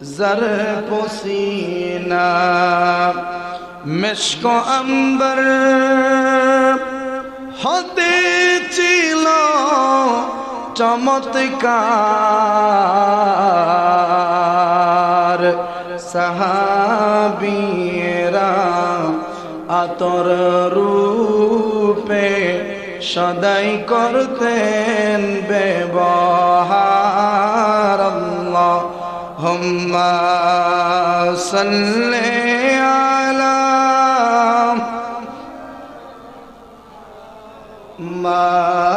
زر پسینا مشک و امبر হতে ছিল চমৎকার সাহাবিয়েরা আতর রূপে সদাই করতেন ব্যবহার اللهم صل على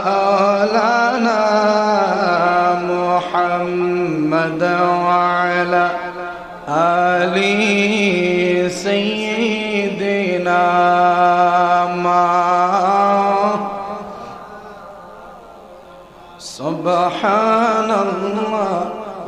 مولانا محمد وعلى آل سيدنا ما سبحان الله.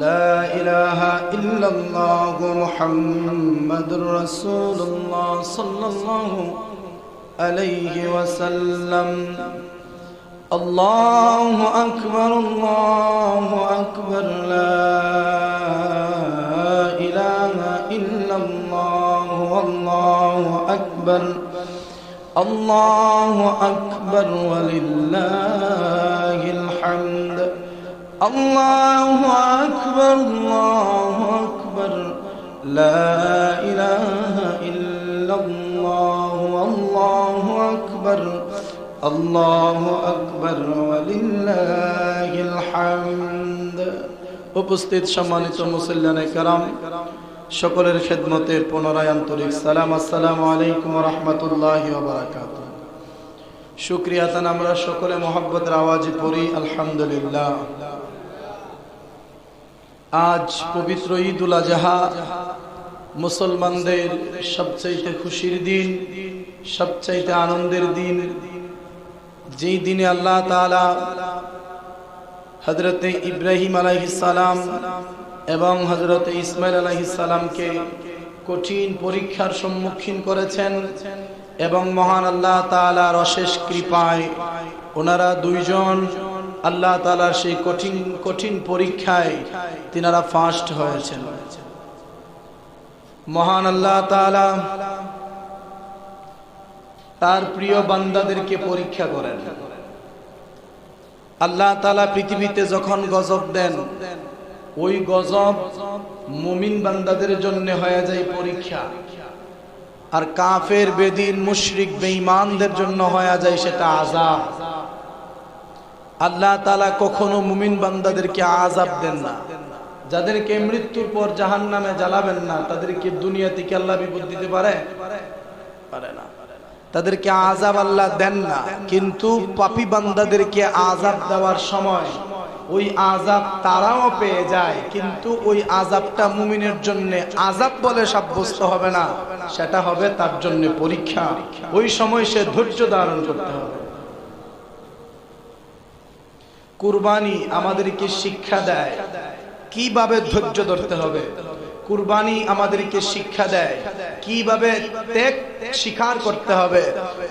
لا إله إلا الله محمد رسول الله صلى الله عليه وسلم. الله أكبر الله أكبر. لا إله إلا الله والله أكبر. الله أكبر ولله الحمد. الله أكبر الله أكبر لا إله إلا الله والله أكبر الله أكبر ولله الحمد উপস্থিত সম্মানিত মুসল্লানে কারাম সকলের খেদমতে পুনরায় আন্তরিক সালাম আসসালামু আলাইকুম রহমতুল্লাহ বারাকাত শুক্রিয়া তান আমরা সকলে মোহাব্বতের আওয়াজে পড়ি আলহামদুলিল্লাহ আজ পবিত্র ঈদ উল আজহা মুসলমানদের সবচাইতে খুশির দিন, সবচাইতে আনন্দের দিন। যেই দিনে আল্লাহ তাআলা হজরতে ইব্রাহিম সালাম এবং হজরত ইসমাইল সালামকে কঠিন পরীক্ষার সম্মুখীন করেছেন এবং মহান আল্লাহ তালার অশেষ কৃপায় ওনারা দুইজন আল্লাহ তালার সেই কঠিন কঠিন পরীক্ষায় তিনারা ফার্স্ট হয়েছেন। মহান আল্লাহ তার প্রিয় বান্দাদেরকে পরীক্ষা করেন। আল্লাহ তালা পৃথিবীতে যখন গজব দেন, ওই গজব মুমিন বান্দাদের জন্য হয়ে যায় পরীক্ষা। আর কাফের, বেদিন, মুশরিক, বেঈমানদের জন্য হয়ে যায় সেটা আজাব আল্লাহ তালা কখনো মুমিন বান্দাদেরকে আজাব দেন না। যাদেরকে মৃত্যুর পর জাহান নামে জ্বালাবেন না, তাদেরকে দুনিয়া থেকে আল্লাহ বিপদ দিতে পারে? না। তাদেরকে আজাব আল্লাহ দেন না, কিন্তু পাপি বান্দাদেরকে আজাব দেওয়ার সময় ওই আজাব তারাও পেয়ে যায়, কিন্তু ওই আজাবটা মুমিনের জন্য আজাব বলে সাব্যস্ত হবে না, সেটা হবে তার জন্য পরীক্ষা। ওই সময় সে ধৈর্য ধারণ করতে হবে। কুরবানি আমাদেরকে শিক্ষা দেয়। কীভাবে ধৈর্য ধরতে হবে? কুরবানি আমাদেরকে শিক্ষা দেয়। কীভাবে ত্যাগ স্বীকার করতে হবে?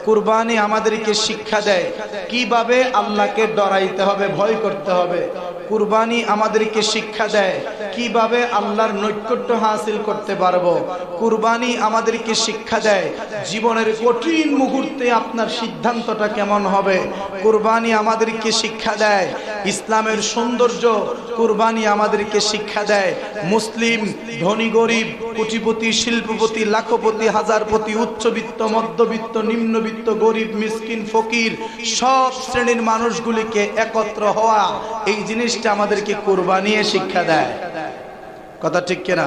কুরবানি আমাদেরকে শিক্ষা দেয়। কীভাবে আল্লাহকে ডরাইতে হবে, ভয় করতে হবে? কুরবানি আমাদেরকে শিক্ষা দেয় কীভাবে আল্লাহর নৈকট্য হাসিল করতে পারব? কুরবানি আমাদেরকে শিক্ষা দেয় জীবনের কঠিন মুহূর্তে আপনার সিদ্ধান্তটা কেমন হবে? কুরবানি আমাদেরকে শিক্ষা দেয় ইসলামের সৌন্দর্য কুরবানি আমাদেরকে শিক্ষা দেয়। মুসলিম, ধনী, গরিব, কোটিপতি, শিল্পপতি লাখপতি, হাজারপতি, উচ্চবিত্ত, মধ্যবিত্ত, নিম্নবিত্ত, গরিব, মিসকিন, ফকির, সব শ্রেণির মানুষগুলিকে একত্র হওয়া এই জিনিসটা আমাদেরকে কোরবানিয়ে শিক্ষা দেয়। কথা ঠিক কিনা?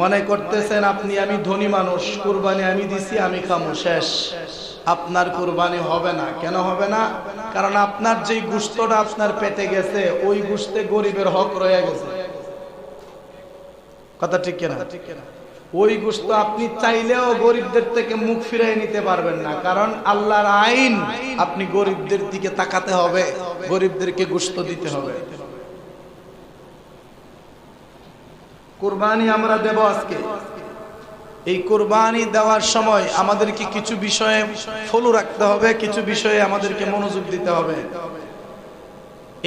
মনে করতেছেন আপনি, আমি ধনী মানুষ, কুরবানি আমি দিছি, আমি খামু, শেষ। আপনার কুরবানি হবে না। কেন হবে না? কারণ আপনার যে গুস্তটা আপনার পেটে গেছে, ওই গুস্তে গরিবের হক রয়ে গেছে। কথা ঠিক কিনা? ওই গুস্ত আপনি চাইলেও গরিবদের থেকে মুখ ফিরাই নিতে পারবেন না, কারণ আল্লাহর আইন আপনি গরিবদের দিকে তাকাতে হবে, গরিবদেরকে গুস্ত দিতে হবে। কুরবানি আমরা দেব আজকে। এই কোরবানি দেওয়ার সময় আমাদেরকে কিছু বিষয়ে ফলো রাখতে হবে, কিছু বিষয়ে আমাদেরকে মনোযোগ দিতে হবে।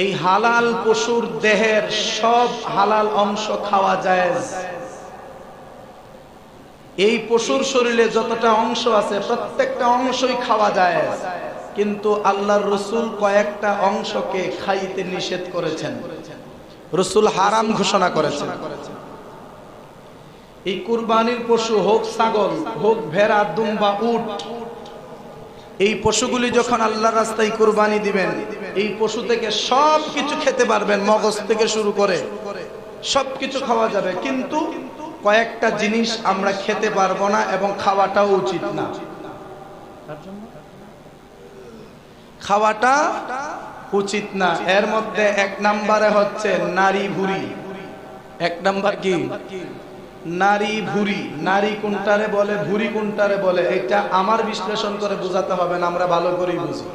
এই হালাল পশুর দেহের সব হালাল অংশ খাওয়া যায় এই পশুর শরীরে যতটা অংশ আছে, প্রত্যেকটা অংশই খাওয়া যায় কিন্তু আল্লাহর রসুল কয়েকটা অংশকে খাইতে নিষেধ করেছেন। রসুল হারাম ঘোষণা করেছেন। এই কুরবানির পশু হোক ছাগল, হোক ভেড়া, দুম্বা, উট, এই পশুগুলি যখন আল্লাহ রাস্তায় কুরবানি দিবেন, এই পশু থেকে সব কিছু খেতে পারবেন, মগজ থেকে শুরু করে সব কিছু খাওয়া যাবে। কিন্তু কয়েকটা জিনিস আমরা খেতে পারব না এবং খাওয়াটাও উচিত না। খাওয়াটা উচিত না। এর মধ্যে এক নাম্বারে হচ্ছে নারী ভুরি এক নাম্বার কি? নারী ভুরি নারী কোনটারে বলে ভুরি কোনটারে বলে, এটা আমার বিশ্লেষণ করে বোঝাতে হবে না, আমরা ভালো করেই বুঝি।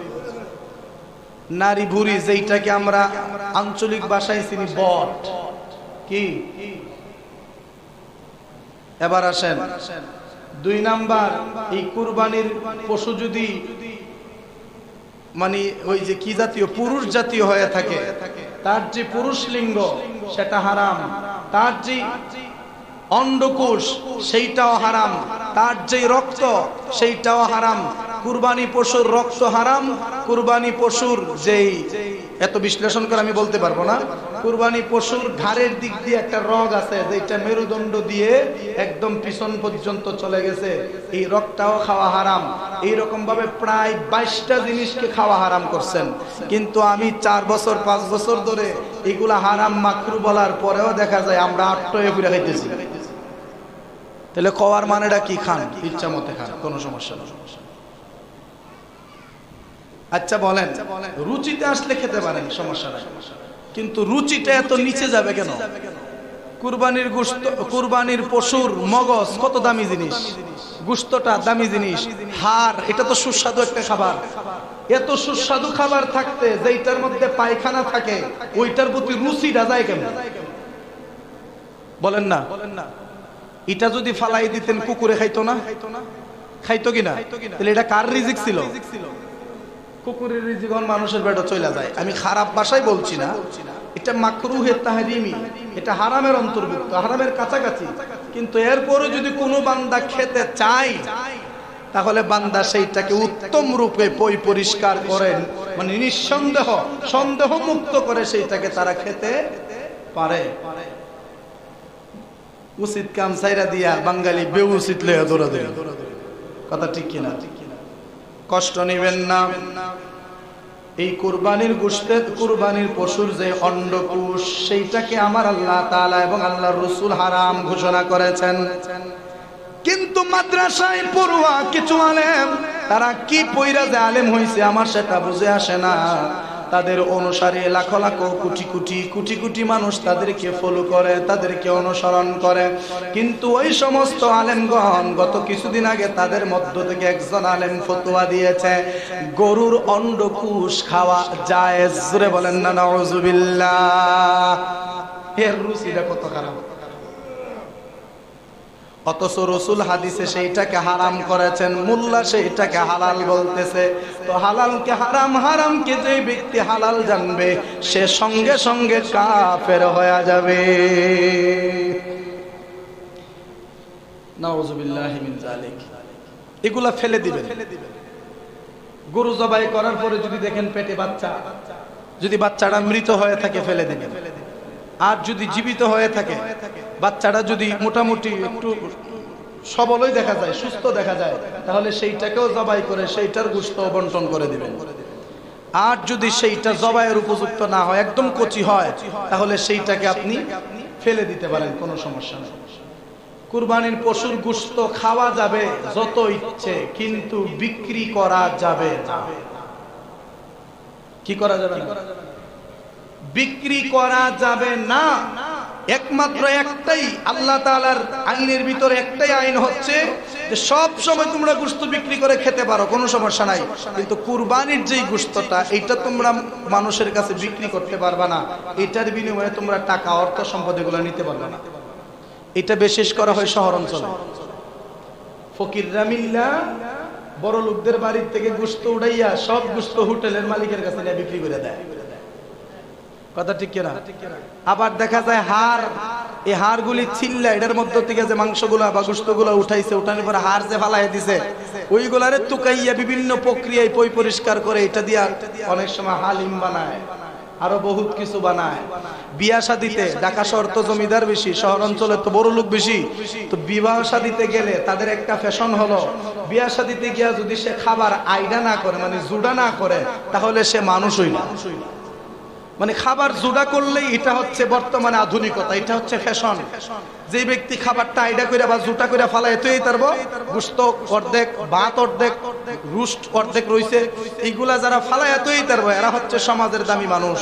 নারী ভুরি যেইটাকে আমরা আঞ্চলিক ভাষায় চিনি বট। কি? এবার আসেন। দুই নাম্বার, এই কুরবানির পশু যদি মানে ওই যে কি জাতীয়, পুরুষ জাতীয় হয়ে থাকে, তার যে পুরুষ লিঙ্গ, সেটা হারাম। তার যে অন্ডকোষ সেইটাও হারাম। তার যে রক্ত, সেইটাও হারাম। কুরবানি পশুর রক্ত হারাম, কুরবানি পশুর যেই, এত বিশ্লেষণ করে আমি বলতে পারব না। কুরবানি পশুর ঘাড়ের দিক দিয়ে একটা রগ আছে যেটা মেরুদণ্ড দিয়ে একদম পিছন পর্যন্ত চলে গেছে। এই রগটাও খাওয়া হারাম। এই রকম ভাবে প্রায় বাইশটা জিনিসকে খাওয়া হারাম করছেন। কিন্তু আমি চার বছর, পাঁচ বছর ধরে এগুলা হারাম মাকরু বলার পরেও দেখা যায় আমরা আটটয়ে ঘুরে খাইতেছি তাহলে কওয়ার মানেটা কি খান? ইচ্ছা মতে খান কোনো সমস্যা না আচ্ছা বলেন রুচিতে আসলে খেতে পারেন সমস্যা নাই। কিন্তু রুচিটা এত নিচে যাবে কেন? কুরবানির গুস্ত কুরবানির পশুর মগজ কত দামি জিনিস? গুস্তটা দামি জিনিস। হার এটা তো সুস্বাদু একটা খাবার। এত সুস্বাদু খাবার থাকতে যেইটার মধ্যে পায়খানা থাকে ওইটার প্রতি রুচিটা যায় কেন বলেন না। বলেন না। এটা যদি ফালাই দিতেন, কুকুরে খাইতো না? খাইতো কিনা? তাহলে এটা কার রিজিক ছিল? কুকুরের রিজিক মানুষের পেটে চলে যায়। আমি খারাপ ভাষায় বলছি না। এটা মাকরুহে তাহারিমি। এটা হারামের অন্তর্ভুক্ত, হারামের কাছাকাছি। কিন্তু এরপরে যদি কোনো বান্দা খেতে চায়, তাহলে বান্দা সেইটাকে উত্তম রূপে পই পরিষ্কার করেন। মানে নিঃসন্দেহ, সন্দেহ মুক্ত করে সেইটাকে তারা খেতে পারে। উচিত কাম সাইরা দিয়া বাঙালি বে উচিত লইয়া দৌড়াদৌড়ি কথা ঠিক কিনা? কষ্ট নিবেন না। এই কুরবানির গুস্তে কুরবানির পশুর যে অন্ডকুশ সেইটাকে আমার আল্লাহ তাআলা এবং আল্লাহ রসুল হারাম ঘোষণা করেছেন। কিন্তু মাদ্রাসায় পড়ুয়া কিছু আলেম, তারা কি পইরা যে আলেম হইছে, আমার সেটা বুঝে আসে না। তাদের অনুসারে লাখ লাখ কোটি কোটি কোটি কোটি মানুষ তাদেরকে ফলো করে, তাদেরকে অনুসরণ করে। কিন্তু ওই সমস্ত আলেমগণ গত কিছুদিন আগে তাদের মধ্য থেকে একজন আলেম ফতোয়া দিয়েছে, গরুর অন্ডকুশ খাওয়া যায় বলেন না নজুবিল্লাহ এর রুচিটা কত খারাপ? অথচ রসুল হাদিসে সেইটাকে হারাম করেছেন, মোল্লা সেইটাকে হালাল বলতেছে। তো হালালকে হারাম, হারামকে যে ব্যক্তি হালাল জানবে, সে সঙ্গে সঙ্গে কাফের হয়ে যাবে। এগুলা ফেলে দিবেন। গরু জবাই করার পরে যদি দেখেন পেটে বাচ্চা, যদি বাচ্চাটা মৃত হয়ে থাকে, ফেলে দিবেন। আর যদি জীবিত হয়ে থাকে, বাচ্চাটা যদি মোটামুটি একটু সবলই দেখা যায়, সুস্থ দেখা যায়, তাহলে সেইটাকেও জবাই করে সেইটার গুস্ত বন্টন করে দিবেন। আর যদি সেইটা জবাইয়ের উপযুক্ত না হয়, একদম কচি হয়, তাহলে সেইটাকে আপনি ফেলে দিতে পারেন, কোনো সমস্যা নেই। কুরবানির পশুর গুস্ত খাওয়া যাবে যত ইচ্ছে, কিন্তু বিক্রি করা যাবে কি করা যাবে না? বিক্রি করা যাবে না। একমাত্র একটাই আল্লাহ তাআলার আইনের ভিতরে একটাই আইন হচ্ছে যে সব সময় তোমরা গুস্ত বিক্রি করে খেতে পারো, কোনো সমস্যা নাই। কিন্তু কুরবানির যেই গোশতটা এটা তোমরা মানুষের কাছে বিক্রি করতে পারবা না। এটার বিনিময়ে তোমরা টাকা, অর্থ, সম্পদ এগুলো নিতে পারবে না। এটা বিশেষ করা হয় শহর অঞ্চলে। ফকিররা মিল্লা বড় লোকদের বাড়ির থেকে গুস্ত উড়াইয়া সব গুস্ত হোটেলের মালিকের কাছে বিক্রি করে দেয়। কথা ঠিক কিনা? আবার দেখা যায় হাড়, এই হাড়গুলি ছিল্লা এটার মধ্য থেকে যে মাংসগুলা বা গোস্তগুলা উঠাইছে, উঠানোর পরে হাড় যে ফালাই দিছে, ওইগুলারে তুকাইয়া বিভিন্ন প্রক্রিয়ায় পই পরিষ্কার করে এটা দিয়া অনেক সময় হালিম বানায়, আরও বহুত কিছু বানায়। বিয়া শাদিতে ঢাকা শহর তো জমিদার বেশি, শহর অঞ্চলে তো বড় লোক বেশি। তো বিবাহ শাদিতে গেলে তাদের একটা ফ্যাশন হলো, বিয়া শাদিতে গিয়া যদি সে খাবার আইডা না করে মানে জুডা না করে, তাহলে সে মানুষই না। মানে খাবার জোড়া করলেই এটা হচ্ছে বর্তমানে আধুনিকতা, এটা হচ্ছে ফ্যাশন যে ব্যক্তি খাবারটা আইডা করে বা জুটা করে ফালাই এতই তারব গুস্ত অর্ধেক, ভাত অর্ধেক রুস্ট অর্ধেক রইছে। এইগুলা যারা ফালাই এতই তারব এরা হচ্ছে সমাজের দামি মানুষ।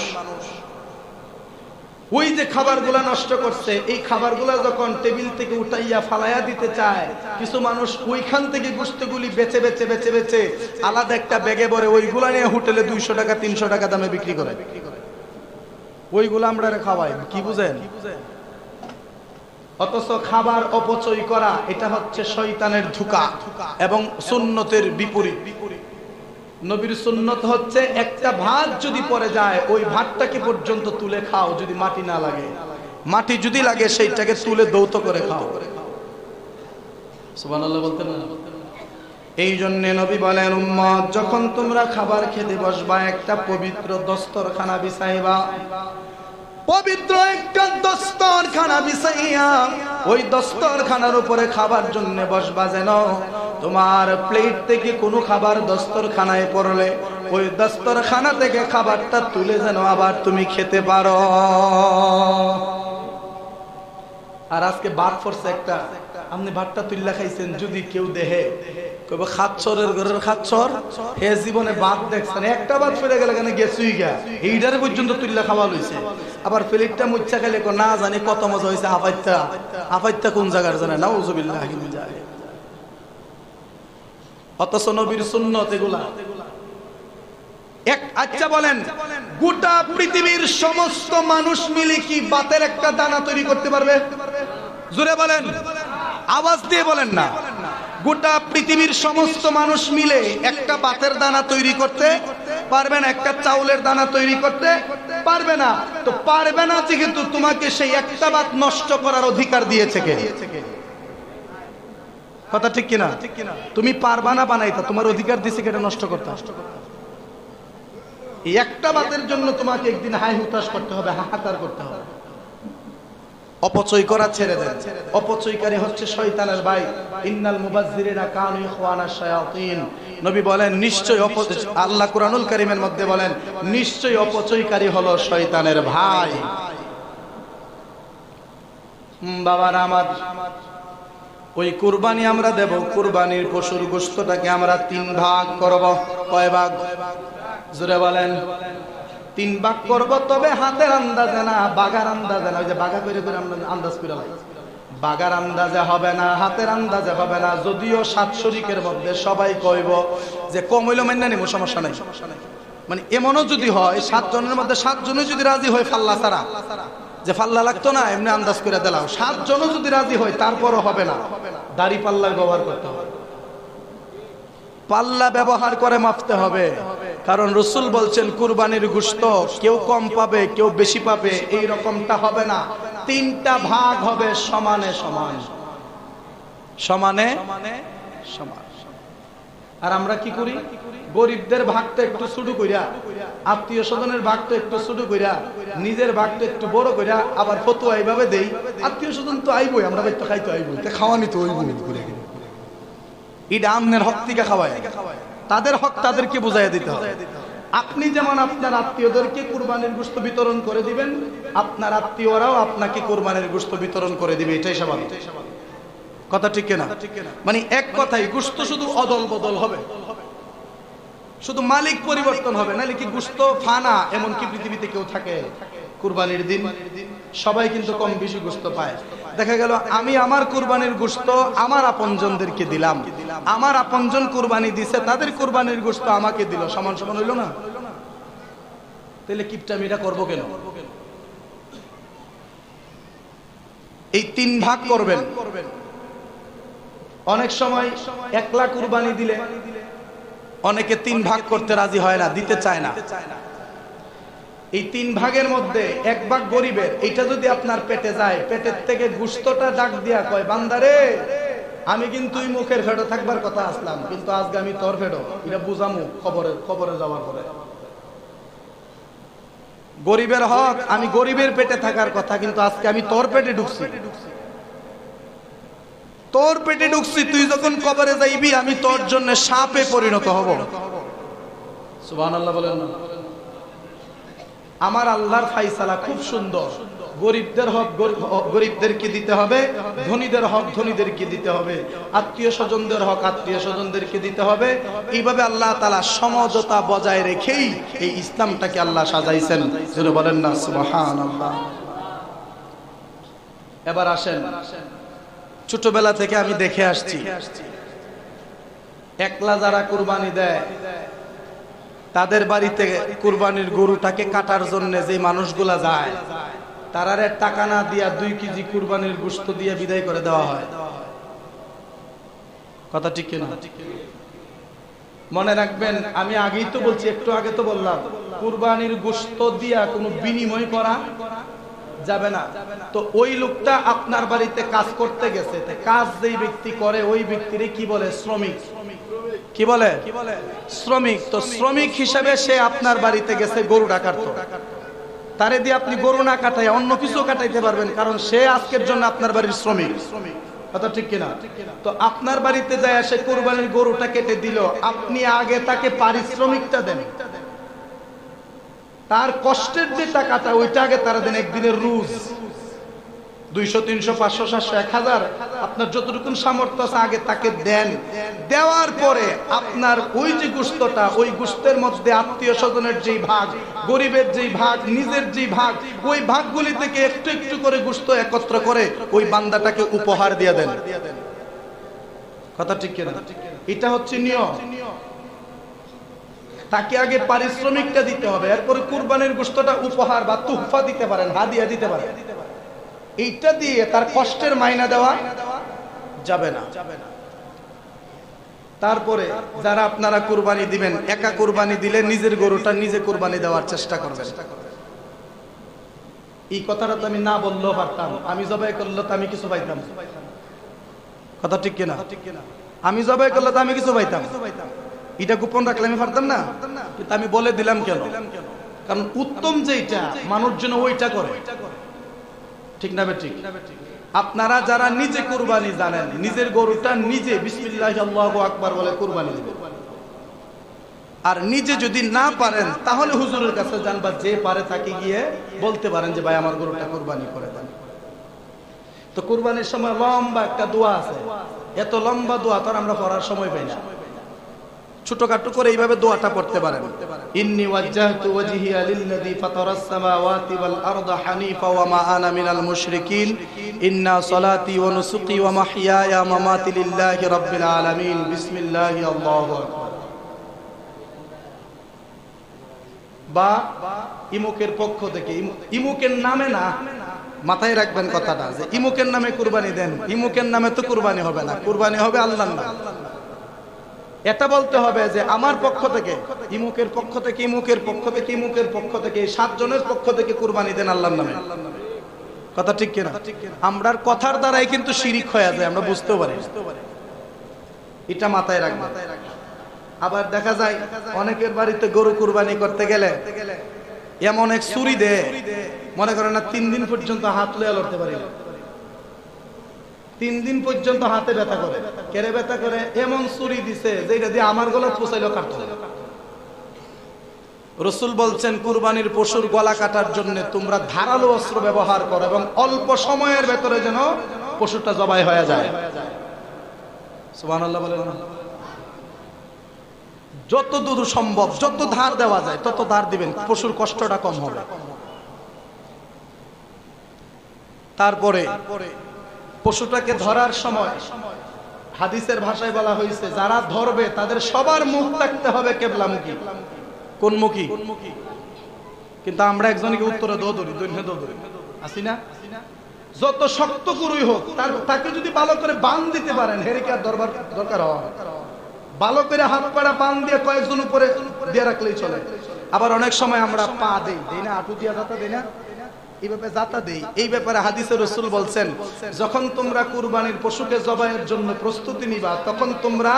ওই যে খাবারগুলা নষ্ট করছে, এই খাবারগুলা যখন টেবিল থেকে উঠাইয়া ফালাইয়া দিতে চায়, কিছু মানুষ ওইখান থেকে গুস্তগুলি বেচে বেচে বেছে বেচে আলাদা একটা ব্যাগে ভরে ওইগুলা নিয়ে হোটেলে দুইশো টাকা, তিনশো টাকা দামে বিক্রি করে। ওইগুলো আমরা খাওয়াই কি বুঝেন? অথচ খাবার অপচয় করা, এটা হচ্ছে ধোকা এবং সুন্নতের বিপরীত। নবীর সুন্নত হচ্ছে একটা ভাত যদি পরে যায়, ওই ভাতটাকে পর্যন্ত তুলে খাও যদি মাটি না লাগে। মাটি যদি লাগে, সেইটাকে তুলে দৌত করে খাও। সুবহানাল্লাহ বলতে না? এই জন্য নবী বলেন, উম্মত, যখন তোমরা খাবার খেতে বসবা, একটা পবিত্র দস্তরখানা বিছাইবা। পবিত্র একটা দস্তরখানা বিছাইয়া ওই দস্তরখানার উপরে খাবার জন্য বসবা যেন। তোমার প্লেট থেকে কোনো খাবার দস্তরখানায় পড়লে, ওই দস্তরখানা থেকে খাবারটা তুলে যেন আবার তুমি খেতে পারো। আর আজকে বাদ পড়ছে একটা। আপনি ভাতটা তুল্লা খাইছেন, যদি কেউ দেহে আবার কো না জানি কত মজা হয়েছে কোন জায়গার জানে? না উজুবিল্লাহ নবীর সুন্নত এগুলা। এক আচ্ছা বলেন, গোটা পৃথিবীর সমস্ত মানুষ মিলে কি বাতের একটা দানা তৈরি করতে পারবে? জোরে বলেন। আওয়াজ দিয়ে বলেন না। গোটা পৃথিবীর সমস্ত মানুষ মিলে একটা বাতের দানা তৈরি করতে পারবে না, একটা চাউলের দানা তৈরি করতে পারবে না। তো পারবে না যেহেতু তোমাকে সেই একটা বাত নষ্ট করার অধিকার দিয়েছে কে? কথা ঠিক কিনা? তুমি পারবা না বানাইতা, তোমার অধিকার দিছে কেটে নষ্ট করতে? এই একটা বাতের জন্য তোমাকে একদিন হাই হুতাশ করতে হবে, হাহাকার করতে হবে। অপচয় করা ছেড়ে দেন। অপচয়কারী হচ্ছে শয়তানের ভাই। ইন্নাল মুবাজ্জিরিনা কানু ইখওয়ানা শায়াতিন। নবী বলেন নিশ্চয় আল্লাহ কুরআনুল কারীমের মধ্যে বলেন নিশ্চয় অপচয়কারী হলো শয়তানের ভাই। বাবারা আমার, ওই কুরবানি আমরা দেব। কুরবানির পশুর গোস্তটাকে আমরা তিন ভাগ করব। কয় ভাগ? জোরে বলেন। তিন ভাগ করব, তবে হাতের আন্দাজে না বাগার আন্দাজে না। ওই যে বাগা করে করে আমরা আন্দাজ করে বাগার আন্দাজে হবে না, হাতের আন্দাজে হবে না। যদিও সাত শরিকের মধ্যে সবাই কইব যে কম হইল নিব সমস্যা নাই। মানে এমনও যদি হয় সাত জনের মধ্যে সাত জনে যদি রাজি হয় ফাল্লা ছাড়া, যে ফাল্লা লাগতো না, এমনি আন্দাজ করে দিলাম। সাত জনও যদি রাজি হয়, তারপরও হবে না। দাড়ি পাল্লা ব্যবহার করতে হবে। পাল্লা ব্যবহার করে মাপতে হবে। কারণ রসুল বলছেন কুরবানির গুস্ত কেউ কম পাবে কেউ বেশি পাবে এই রকমটা হবে না। তিনটা ভাগ হবে সমানে সমান। সমানে সমান। আর আমরা কি করি? গরিবদের ভাগটা একটু শুরু কইরা আত্মীয় স্বজনের ভাগটা একটু শুরু কইরা নিজের ভাগটা একটু বড় কইরা আবার ফতুয়া এইভাবে দেই। আত্মীয় স্বজন তো আইবই আমরা তো খাইতে আইবই। খাওয়ানি তো করে এটা আমনের হক থেকে খাওয়ায়। তাদের হক তাদেরকে বুঝাইয়া দিতে হবে। আপনি যেমন আপনার আত্মীয়দেরকে কুরবানির গোস্ত বিতরণ করে দিবেন, আপনার আত্মীয়রাও আপনাকে কুরবানির গোস্ত বিতরণ করে দিবে, এটাই স্বাভাবিক। কথা ঠিক না মানে এক কথাই গোস্ত শুধু অদল বদল হবে। শুধু মালিক পরিবর্তন হবে, নাহলে কি গুস্ত ফানা এমন কি পৃথিবীতে কেউ থাকে? কুরবানির দিন, সবাই কিন্তু কম বেশি গুস্ত পায়। দেখা গেল, আমি আমার কুরবানির গুস্ত আমার আপনজনদেরকে দিলাম। আমার আপনজন কুরবানি দিছে, তাদের কুরবানির গুস্ত আমাকে দিল। সমান সমান হইল না? তাহলে কিপটামিটা করব কেন? এই তিন ভাগ করবেন। অনেক সময় একলা কুরবানি দিলে অনেকে তিন ভাগ করতে রাজি হয় না, দিতে চায় না। এই তিন ভাগের মধ্যে এক ভাগ গরিবের। এটা যদি আপনার পেটে যায়, পেটের থেকে গুস্তটা ডাক দিয়া কয়, বান্দারে, আমি কিন্তু মুখের ফেটো থাকবার কথা আসলাম, কিন্তু আজকে আমি তোর ফেটো এটা বুঝামু খবরে খবরে যাওয়ার পরে। গরিবের হক, আমি গরিবের পেটে থাকার কথা, কিন্তু আজকে আমি তোর পেটে ঢুকছি। তোর পেটে ঢুকছি, তুই যখন কবরে যাইবি, আমি তোর জন্য সাপে পরিণত হব। সুবহানাল্লাহ বলেন না। আমার আল্লাহর ফাইসালা খুব সুন্দর। গরিবদের হক গরিবদেরকে দিতে হবে? ধনীদের হক ধনীদেরকে দিতে হবে? আত্মীয় স্বজনদের হক আত্মীয় স্বজনদেরকে দিতে হবে? এইভাবে আল্লাহ তালা সমঝোতা বজায় রেখেই এই ইসলামটাকে আল্লাহ সাজাইছেন। যেন বলেন না সুবহান এবার আসেন। ছোটবেলা থেকে আমি দেখে আসছি। একলা যারা কুরবানি দেয় তাদের বাড়িতে কুরবানির গরুটাকে কাটার জন্য যে মানুষগুলা যায়, তারারে টাকা না দিয়া দুই কেজি কুরবানির গোস্ত দিয়ে বিদায় করে দেওয়া হয়। কথা ঠিক কিনা? মনে রাখবেন, আমি আগেই তো বলছি, একটু আগে তো বললাম, কুরবানির গোস্ত দিয়া কোনো বিনিময় করা যাবে না। তো ওই লোকটা আপনার বাড়িতে কাজ করতে গেছে কাজ যেই ব্যক্তি করে, ওই ব্যক্তির কি বলে? শ্রমিক। কি বলে? শ্রমিক। তো শ্রমিক হিসাবে সে আপনার বাড়িতে গেছে গরু ডাকার তো। তারে দিয়ে আপনি গরু না কাটাই অন্য কিছু কাটাইতে পারবেন, কারণ সে আজকের জন্য আপনার বাড়ির শ্রমিক। কথা ঠিক কিনা? তো আপনার বাড়িতে যায় সে কোরবানির গরুটা কেটে দিল, আপনি আগে তাকে পারিশ্রমিকটা দেন। তার কষ্টের যে টাকাটা, ওইটা আগে তারা দেন একদিনের রুজ। দুইশো, তিনশো, পাঁচশো, সাতশো, এক হাজার। আপনার সামর্থ্য আছে আগে তাকে দেন। দেওয়ার পরে আপনার ওই যে গুস্তটা, ওই গুস্তের মধ্যে আত্মীয় স্বজনের যেই ভাগ, গরিবের যেই ভাগ, নিজের যেই ভাগ, ওই ভাগগুলি থেকে একটু একটু করে গুস্ত একত্র করে ওই বান্দাটাকে উপহার দিয়ে দেন। কথা ঠিক কিনা? এটা হচ্ছে নিয়ম। তাকে আগে পারিশ্রমিকটা দিতে হবে। এরপরে কুরবানির গোস্তটা উপহার বা তুফা দিতে পারেন, হাদিয়া দিতে পারেন। এইটা দিয়ে তার কষ্টের মাইনা দেওয়া যাবে না। তারপরে যারা আপনারা কুরবানি দিবেন, একা কুরবানি দিলে নিজের গরুটা নিজে কুরবানি দেওয়ার চেষ্টা করবেন। এই কথাটা তো আমি না বললেও পারতাম। আমি জবাই করলে তো আমি কিছু পাইতাম। কথা ঠিক কিনা? আমি জবাই করলে তো আমি কিছু পাইতাম। এটা গোপন রাখলে আমি পারতাম না? কিন্তু আমি বলে দিলাম কেন? কারণ উত্তম যেটা মানুষ জন্য ওইটা করে। ঠিক না ঠিক? আপনারা যারা নিজে কুরবানি জানেন, নিজের গরুটা নিজে বিসমিল্লাহ আকবার বলে কুরবানি দিবেন। আর নিজে যদি না পারেন, তাহলে হুজুরের কাছে যান বা যে পারে তাকে গিয়ে বলতে পারেন যে, ভাই, আমার গরুটা কোরবানি করে দেন। তো কোরবানির সময় লম্বা একটা দোয়া আছে। এত লম্বা দোয়া তো আমরা পড়ার সময় পাই না। ছোটখাটো করে এইভাবে দোয়াটা পড়তে পারেন। ইন্নি ওয়াজ্জাহতু ওয়াজহিয়া লিল্লাযী ফাতারাস সামাওয়াতি ওয়াল আরদা হানিফা ওয়া মা আনা মিনাল মুশরিকিন। ইন্না সলাতি ওয়া নুসুকি ওয়া মাহইয়ায়া ওয়া মামাতি লিল্লাহি রাব্বিল আলামিন। বিসমিল্লাহি আল্লাহু আকবার। বা ইমুকের পক্ষ থেকে ইমুকের নামে না, মাথায় রাখবেন কথাটা যে ইমুকের নামে কুরবানি দেন, ইমুকের নামে তো কুরবানি হবে না, কুরবানি হবে আল্লাহর নামে। এটা বলতে হবে যে আমার পক্ষ থেকে, ইমুকের পক্ষ থেকে, ইমুকের পক্ষ থেকে, ইমুকের পক্ষ থেকে, এই সাতজনের পক্ষ থেকে কুরবানি দেন আল্লাহর নামে। কথা ঠিক কিনা? আমরার কথার দ্বারাই কিন্তু শিরিক হয়ে যায়, আমরা বুঝতেও পারি এটা মাথায় রাখবেন আবার দেখা যায়, অনেকের বাড়িতে গরু কুরবানি করতে গেলে এমন এক ছুরি দে মনে করেন না তিন দিন পর্যন্ত হাত লয়ে লড়তে পারি। তিন দিন পর্যন্ত হাতে ব্যথা করে। কেড়ে ব্যথা করে, এমন চুরি দিছে যেটা দিয়ে আমার গলা পোষাইলো কাটতে। রসুল বলছেন, কুরবানির পশুর গলা কাটার জন্য তোমরা ধারালো অস্ত্র ব্যবহার করো এবং অল্প সময়ের ভেতরে যেন পশুটা জবাই হয়ে যায়। বলেন যত দূর সম্ভব, যত ধার দেওয়া যায়, তত ধার দিবেন, পশুর কষ্টটা কম হবে। তারপরে পশুটাকে ধরার সময় হাদিসের ভাষায় বলা হয়েছে, যারা ধরবে তাদের সবার মুখ থাকতে হবে কেবলামুখী। কোন মুখী কিন্তু আমরা একজনকে উত্তরে দৌড়ি দৈন্য দৌড়ি আসি না? যত শক্ত গুরুই হোক, তার তাকে যদি ভালো করে বান দিতে পারেন হেরিকে আর দরবার দরকার হওয়া ভালো করে হাত পাড়া পান দিয়ে কয়েকজন উপরে দিয়ে রাখলেই চলে। আবার অনেক সময় আমরা পা দেই দেই না? আটু দিয়া যাতা দেই না? এই ব্যাপারে জাতা দেই। এই ব্যাপারে হাদিসে রসুল বলছেন, যখন তোমরা কুরবানির পশুকে জবাইয়ের জন্য প্রস্তুতি নিবা, তখন তোমরা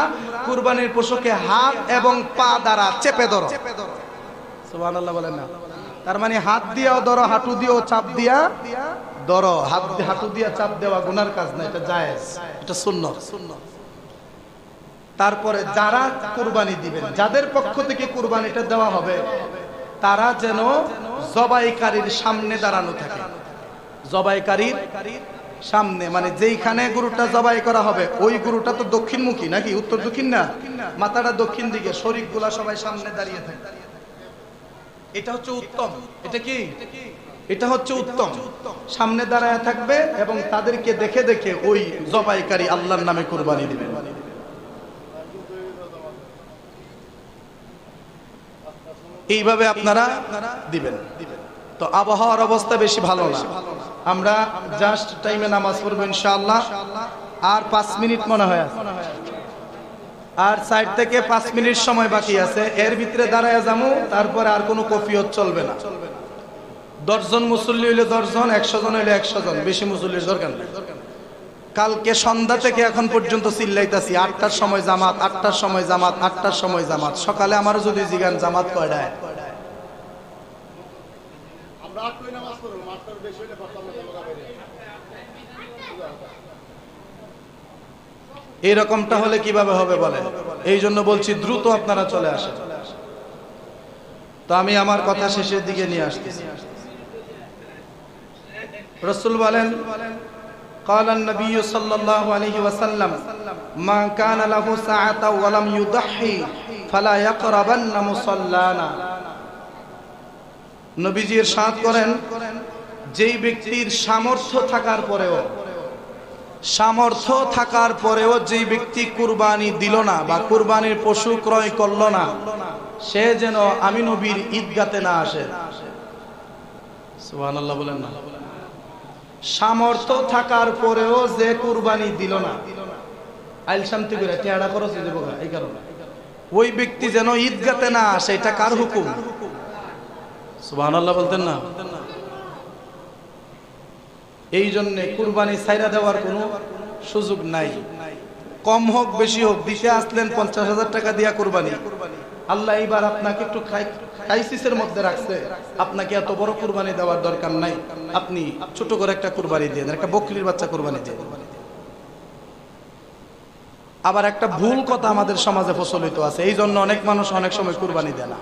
কুরবানির পশুকে হাত এবং পা দ্বারা চেপে ধরো। বলেন না। তার মানে হাত ধরো, হাঁটু দিয়েও চাপ দিয়া ধরো। হাত হাঁটু দিয়া চাপ দেওয়া গুনার কাজ না, এটা জায়েজ, এটা সুন্নত। তারপরে যারা কুরবানি দিবেন, যাদের পক্ষ থেকে কুরবানিটা দেওয়া হবে তারা যেন জবাইকারীর সামনে দাঁড়ানো থাকে। জবাইকারীর সামনে মানে যেইখানে গরুটা জবাই করা হবে, ওই গরুটা তো দক্ষিণমুখী নাকি? উত্তর দক্ষিণ না? মাথাটা দক্ষিণ দিকে, শরীরগুলা সবাই সামনে দাঁড়িয়ে থাকে। এটা হচ্ছে উত্তম। এটা কি? এটা হচ্ছে উত্তম। সামনে দাঁড়ায় থাকবে এবং তাদেরকে দেখে দেখে ওই জবাইকারী আল্লাহর নামে কুরবানি দিবে এইভাবে আপনারা দিবেন। তো আবহাওয়ার অবস্থা বেশি ভালো না। আমরা জাস্ট টাইমে নামাজ পড়ব ইনশাআল্লাহ। আর পাঁচ মিনিট মনে হয় আর সাইড থেকে পাঁচ মিনিট সময় বাকি আছে। এর ভিতরে দাঁড়ায় যাব, তারপরে আর কোনো কফিয়ত চলবে না। দশজন মুসল্লি হইলে দশজন, একশো জন হইলে একশো জন। বেশি মুসল্লির দরকার নেই। কালকে সন্ধ্যা থেকে এখন পর্যন্ত চিল্লাইতাছি আটটার সময় জামাত আটটার সময় জামাত আটটার সময় জামাত। সকালে আমার যদি জিগান জামাত কয়টায় বাইরে এইরকমটা হলে কীভাবে হবে বলে এই জন্য বলছি দ্রুত আপনারা চলে আসেন। তো আমি আমার কথা শেষের দিকে নিয়ে আসতেছি। রসুল বলেন قال النبي صلى الله عليه وسلم ما كان له ساعة ولم يضحي فلا يقربن مصلانا নবীজি সাথ করেন যেই ব্যক্তির সামর্থ্য থাকার পরেও সামর্থ্য থাকার পরেও যেই ব্যক্তি কুরবানি দিল না বা কুরবানির পশু ক্রয় করল না সে যেন আমি নবীর ঈদগাতে না আসে সুবহানাল্লাহ বলেন না সামর্থ্য থাকার পরেও যে কুরবানি দিল না। আইল শান্তি করে টেয়ারা খরচ দেব এই কারণে। ওই ব্যক্তি যেন ঈদগাতে না আসে, এটা কার হুকুম? সুবহানাল্লাহ বলতেন না? এই জন্যে কুরবানি সাইরা দেওয়ার কোনো সুযোগ নাই। কম হোক, বেশি হোক, দিতে আসলেন পঞ্চাশ হাজার টাকা দিয়া কুরবানি। আল্লাহ এইবার আপনাকে একটু ক্রাইসিসের মধ্যে রাখছে। আপনাকে এত বড় কুরবানি দেওয়ার দরকার নাই। আপনি ছোট করে একটা কুরবানি দিয়ে দেন, একটা বকলির বাচ্চা কুরবানি দিয়ে আবার একটা ভুল কথা আমাদের সমাজে প্রচলিত আছে। এই জন্য অনেক মানুষ অনেক সময় কুরবানি দেয় না।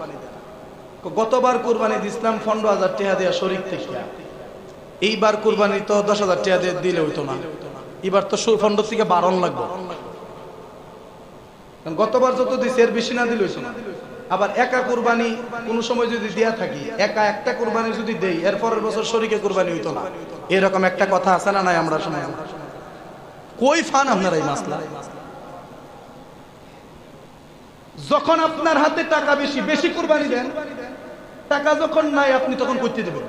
গতবার কুরবানি দিছিলাম পনেরো হাজার টাকা দেওয়া শরীর থেকে। এইবার কুরবানি তো দশ হাজার টাকা দিয়ে দিলে হইতো না। এবার তো ফন্ড থেকে বারণ লাগবে। গতবার যত দিছে এর বেশি না দিল না। আবার একা কুরবানি কোনো সময় যদি দেয়া থাকি, একা একটা কুরবানি যদি দেই, এর পরের বছর শরীকে কুরবানি হইতো না। এরকম একটা কথা আছে না নাই আমরা সময় কই ফান আপনারা এই মাসলা? যখন আপনার হাতে টাকা বেশি বেশি কুরবানি দেন, টাকা যখন নাই, আপনি তখন করতে দেবেন।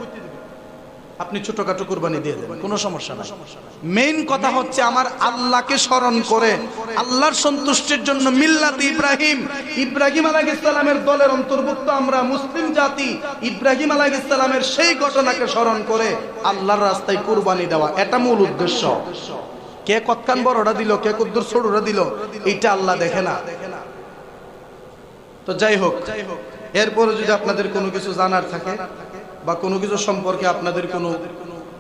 আপনি ছোটখাটো কুরবানি দিয়ে দেবেন কোনো সমস্যা নাই। মেইন কথা হচ্ছে আমার আল্লাহকে স্মরণ করে, আল্লাহর সন্তুষ্টির জন্য মিল্লাত ইব্রাহিম। ইব্রাহিম আলাইহিস ইসলামের দলের অন্তর্ভুক্ত আমরা মুসলিম জাতি, ইব্রাহিম আলাইহিস ইসলামের সেই ঘটনাকে স্মরণ করে আল্লাহর রাস্তায় কুরবানি দেওয়া, এটা মূল উদ্দেশ্য। কে কতখান বড়টা দিল, কে কদ্দুর ছোটটা দিল, এইটা আল্লাহ দেখে না। তো যাই হোক, এরপরে যদি আপনাদের কোনো কিছু জানার থাকে বা কোনো কিছু সম্পর্কে আপনাদের কোনো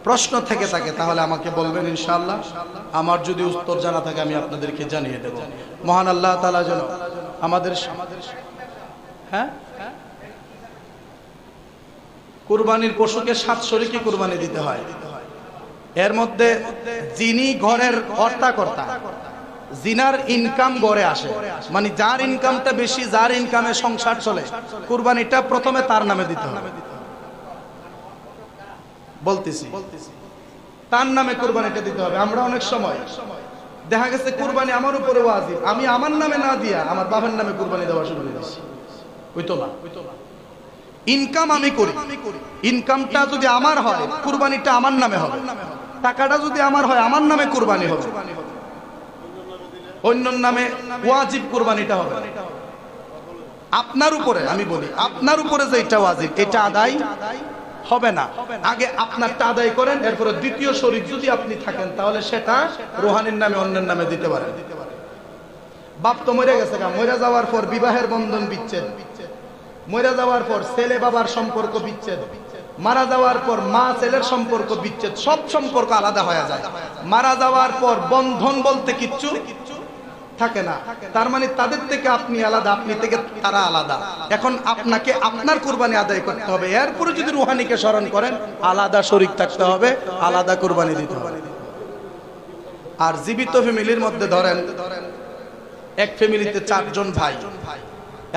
প্রশ্ন থেকে থাকে, তাহলে আমাকে বলবেন ইনশাআল্লাহ। আমার যদি উত্তর জানা থাকে, আমি আপনাদেরকে জানিয়ে দেব। মহান আল্লাহ তালা যেন আমাদের হ্যাঁ? কুরবানির পশুকে সাত শরীকে কুরবানি দিতে হয়। এর মধ্যে যিনি ঘরের কর্তা কর্তা জিনার ইনকাম গড়ে আসে মানে যার ইনকামটা বেশি, যার ইনকামে সংসার চলে, কুরবানিটা প্রথমে তার নামে দিতে হবে। বলতেছি। তার নামে কুরবানিটা দিতে হবে, আমরা অনেক সময়। দেখা গেছে কুরবানি আমার উপরে ওয়াজিব, আমি আমার নামে না দিয়া আমার বাবার নামে কুরবানি দেওয়া শুরু করে দিচ্ছি হইতো না। ইনকাম আমি করি, ইনকামটা যদি আমার হয়, কুরবানিটা আমার নামে হবে। টাকাটা যদি আমার হয়, আমার নামে কুরবানি হবে। অন্যর নামে ওয়াজিব কুরবানিটা হবে। আপনার উপরে, আমি বলি, আপনার উপরে যে এটা ওয়াজিব, এটা আদায় হবে না। আগে আপনারটা আদায় করেন, এরপরে দ্বিতীয় শরীর যদি আপনি থাকেন, তাহলে সেটা রোহানির নামে অন্যের নামে দিতে পারেন। বাপ তো মরে গেছে গা। মরে যাওয়ার পর বিবাহের বন্ধন বিচ্ছেদ। মরে যাওয়ার পর ছেলে বাবার সম্পর্ক বিচ্ছেদ। মারা যাওয়ার পর মা ছেলের সম্পর্ক বিচ্ছেদ। সব সম্পর্ক আলাদা হয়ে যায়। মারা যাওয়ার পর বন্ধন বলতে কিচ্ছু থাকে না। তার মানে তাদের থেকে আপনি আলাদা, আপনি থেকে তারা আলাদা। এখন আপনাকে আপনার কোরবানি আদায় করতে হবে। এরপরে যদি রুহানিকে স্মরণ করেন, আলাদা শরিক থাকতে হবে, আলাদা কোরবানি দিতে হবে। আর জীবিত ফ্যামিলির মধ্যে ধরেন, এক ফ্যামিলিতে চারজন ভাই।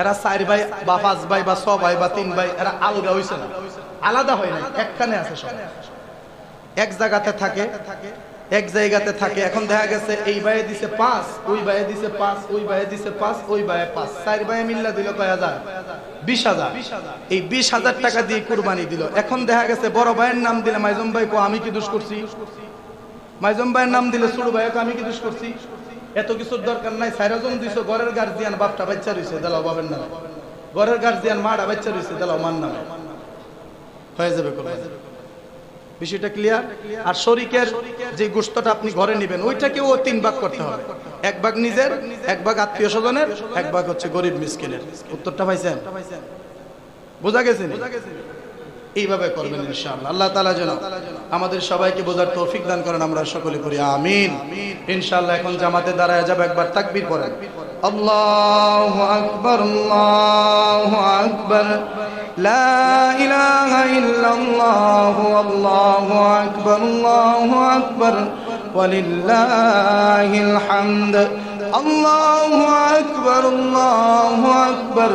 এরা চার ভাই, বা পাঁচ ভাই, বা ছ ভাই, বা তিন ভাই, এরা আলগা হয়েছে না। আলাদা হয় না একখানে আছে সব। এক জায়গাতে থাকে এক জায়গাতে থাকে। এখন দেখা গেছে, এই ভাইয়ে দিছে পাঁচ, ওই ভাইয়ে দিছে পাঁচ, ওই ভাইয়ে দিছে পাঁচ, ওই ভাইয়ে পাঁচ। চার ভাইয়ে মিল্লা দিল কয় হাজার? বিশ হাজার। এই বিশ হাজার টাকা দিয়ে কুরবানি দিল। এখন দেখা গেছে, বড় ভাইয়ের নাম দিলে, মাইজম ভাই কো, আমি কি দোষ করছি? মাইজম ভাইয়ের নাম দিলে ছোট ভাই কো, আমি কি দোষ করছি? এত কিছুর দরকার নাই সাইরাজন দিছো, ঘরের গার্জিয়ান বাপটা বাচ্চা রয়েছে দেলাও বাবের নামে। ঘরের গার্জিয়ান মাটা বাচ্চা রয়েছে দেলাও মার নামে। হয়ে যাবে কোরবানি। বিষয়টা ক্লিয়ার আর শরিকের যে গোস্তটা আপনি ঘরে নেবেন, ওইটাকেও তিন ভাগ করতে হবে। এক ভাগ নিজের, এক ভাগ আত্মীয় স্বজনের, এক ভাগ হচ্ছে গরিব মিসকিনের। উত্তরটা পাইছেন? বোঝা গেছে এইভাবে করবেন ইনশাআল্লাহ। আল্লাহ তাআলা যেন আমাদের সবাইকে বোঝার তৌফিক দান করেন, আমরা সকলে করি, আমিন। ইনশাআল্লাহ এখন জামাতে দাঁড়ায় যাবে, একবার তাকবীর পড়েন। আল্লাহু আকবার আল্লাহু আকবার। لا إله إلا الله والله أكبر الله أكبر. ولله الحمد. الله أكبر الله أكبر.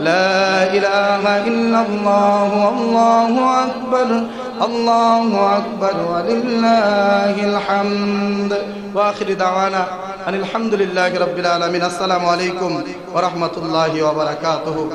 لا إله إلا الله والله أكبر. الله أكبر ولله الحمد. وآخر دعوانا أن الحمد لله رب العالمين. السلام عليكم ورحمة الله وبركاته.